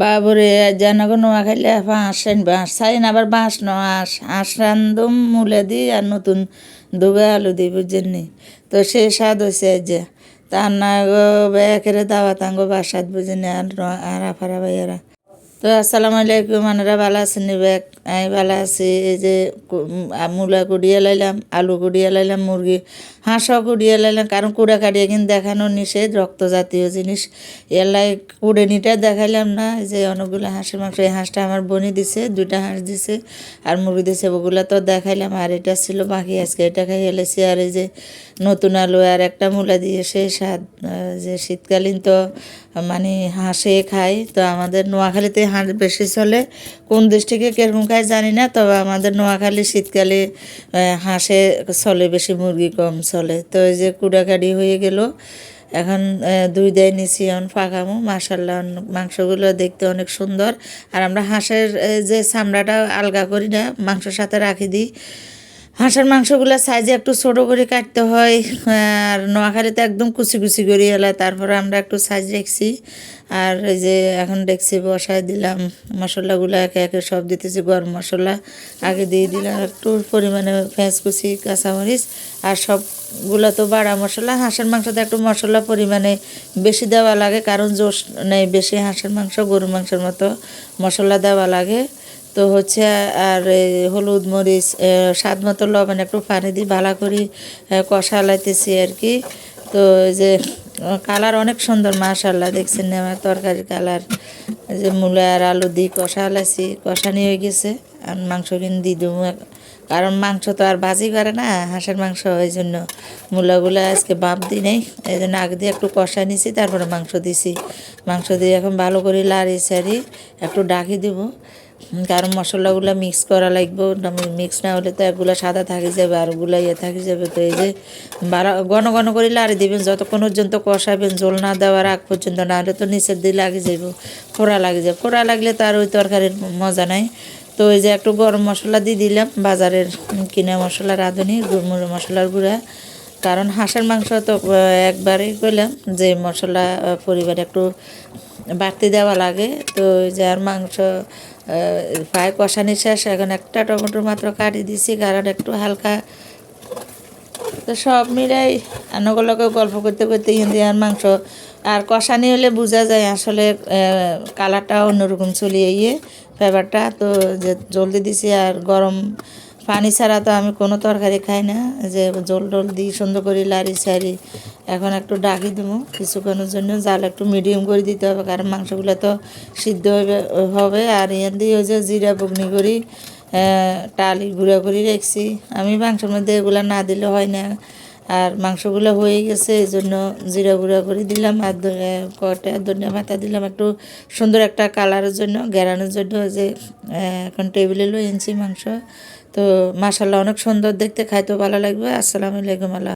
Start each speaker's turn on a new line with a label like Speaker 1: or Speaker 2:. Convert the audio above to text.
Speaker 1: বাবরে জানাগো নোয়া খাইলে আইন, বাঁশ চাইন আবার বাঁশ ন হাঁস হাঁস রান্ধুম মুলে দি, আর নতুন দুবে আলু দি বুঝছেননি তো সে স্বাদ হয়েছে যে। তার না গো একেরে দাওয়া তাঙ্গো বাসাত বুঝেনি আর ন- আর আফারা ভাইয়ারা। তো আসসালামু আলাইকুম, আনারা ভালো আছেন নিবেক আমি ভালো আছি। এই যে মূলা কুড়িয়ে লাইলাম, আলু কুড়িয়ে লাইলাম, মুরগি, হাঁসও কুড়িয়ে লাইলাম। কারণ কুড়া কাটিয়ে কিন্তু দেখানো নিষেধ রক্ত জাতীয় জিনিস। এলাই কুড়ে নিটা দেখাইলাম না যে অনেকগুলো হাঁসের মাংস। এই হাঁসটা আমার বনি দিছে, দুইটা হাঁস দিছে, আর মুরগি দিছে। ওগুলো তো দেখাইলাম, আর এটা ছিল বাকি। আজকে এটা খাই এলেছি আর এই যে নতুন আলু আর একটা মূলা দিয়ে সেই স্বাদ যে শীতকালীন তো মানে হাঁসে খাই তো আমাদের নোয়াখালীতে হাঁস বেশি চলে। কোন দেশ থেকে কেরকম খায় জানি না, তবে আমাদের নোয়াখালী শীতকালে হাঁসে চলে বেশি, মুরগি কম চলে। তো এই যে কুড়াকাড়ি হয়ে গেল। এখন দুই দেয় নিচি এখন পাকামো। মাসাল্লাহ মাংসগুলো দেখতে অনেক সুন্দর। আর আমরা হাঁসের যে চামড়াটা আলগা করি না, মাংসের সাথে রাখি দিই। হাঁসের মাংসগুলো সাইজে একটু ছোটো করে কাটতে হয়। আর নোয়াখালীতে একদম কুচি কুচি করে এলা তারপরে আমরা একটু সাইজ রেখছি আর এই যে এখন দেখছি বসায় দিলাম। মশলাগুলো একে একে সব দিতেছি। গরম মশলা আগে দিয়ে দিলাম। একটু পরিমাণে পেঁয়াজ কুচি, কাঁচামরিচ। আর সবগুলো তো বাড়া মশলা। হাঁসের মাংসতে একটু মশলা পরিমাণে বেশি দেওয়া লাগে। কারণ জোশ নেই। বেশি হাঁসের মাংস, গরুর মাংসের মতো মশলা দেওয়া লাগে। তো হচ্ছে, আর হলুদ মরিচ স্বাদ মতো লবণ একটু পানি দিয়ে ভালো করে কষা লাইতেছি আর কি। তো যে, কালার অনেক সুন্দর মাশাল্লাহ দেখছেন আমার তরকারির কালার। যে মূলা আর আলু দিয়ে কষা লাইছি কষা নিয়ে গেছে, আর মাংস কিনে দিয়ে দেবো। কারণ মাংস তো আর ভাজি করে না, হাঁসের মাংস ওই জন্য মূলাগুলো আজকে বাপ দিই নেই, এই জন্য আগে দিয়ে একটু কষা নিছি, তারপরে মাংস দিছি। মাংস দিয়ে এখন ভালো করে লাড়ি সারি একটু ডাকি দেবো। কারণ মশলাগুলো মিক্স করা লাগবে মিক্স না হলে তো এগুলো সাদা থাকি যাবে, আর ওগুলো ইয়ে থাকি যাবে, তো এই যে ঘন ঘন করে লাড়ি দিবেন, যতক্ষণ পর্যন্ত কষাবেন, জল না দেওয়ার আগ পর্যন্ত, না হলে তো নিচের দিয়ে লাগে যাব ফোড়া লাগে যাবে। ফোড়া লাগলে তো আর ওই তরকারির মজা নাই। তো ওই যে একটু গরম মশলা দিয়ে দিলাম, বাজারের কিনা মশলা, রাঁধুনি, গুড়মুড়ো মশলার গুঁড়া। কারণ হাঁসের মাংস তো একবারই করলাম যে মশলা পরিবারে একটু বাড়তি দেওয়া লাগে। তো ওই যে আর মাংস প্রায় কষানি শেষ, এখন একটা টমেটো মাত্র কাটিয়ে দিছি, কারণ একটু হালকা তো সব মিলাই আনগুলোকে গল্প করতে করতে আর মাংস। আর কষানি হলে বোঝা যায় আসলে কালারটা অন্যরকম চলে ইয়ে ফ্লেভারটা তো যে জলদি দিছি আর গরম পানি ছাড়া তো আমি কোনো তরকারি খাই না। যে জল টল দিই সুন্দর করে লারি সারি এখন একটু ডাকি দেবো। কিছুক্ষণের জন্য জাল একটু মিডিয়াম করে দিতে হবে, কারণ মাংসগুলো তো সিদ্ধ হবে। আর ইয়ান দিয়ে ওই যে জিরা বগনি করি টালি গুঁড়া করে রেখেছি। আমি মাংসের মধ্যে এগুলো না দিলে হয় না। আর মাংসগুলো হয়ে গেছে, এই জন্য জিরা গুঁড়া করে দিলাম আর কটা ধনিয়া পাতা দিলাম। একটু সুন্দর একটা কালারের জন্য, গেরানোর জন্য যে এখন টেবিলে লই এনেছি মাংস। তো মাসাল্লাহ অনেক সুন্দর দেখতে, খাইতেও ভালো লাগবে। আসসালামু আলাইকুম আল্লাহ।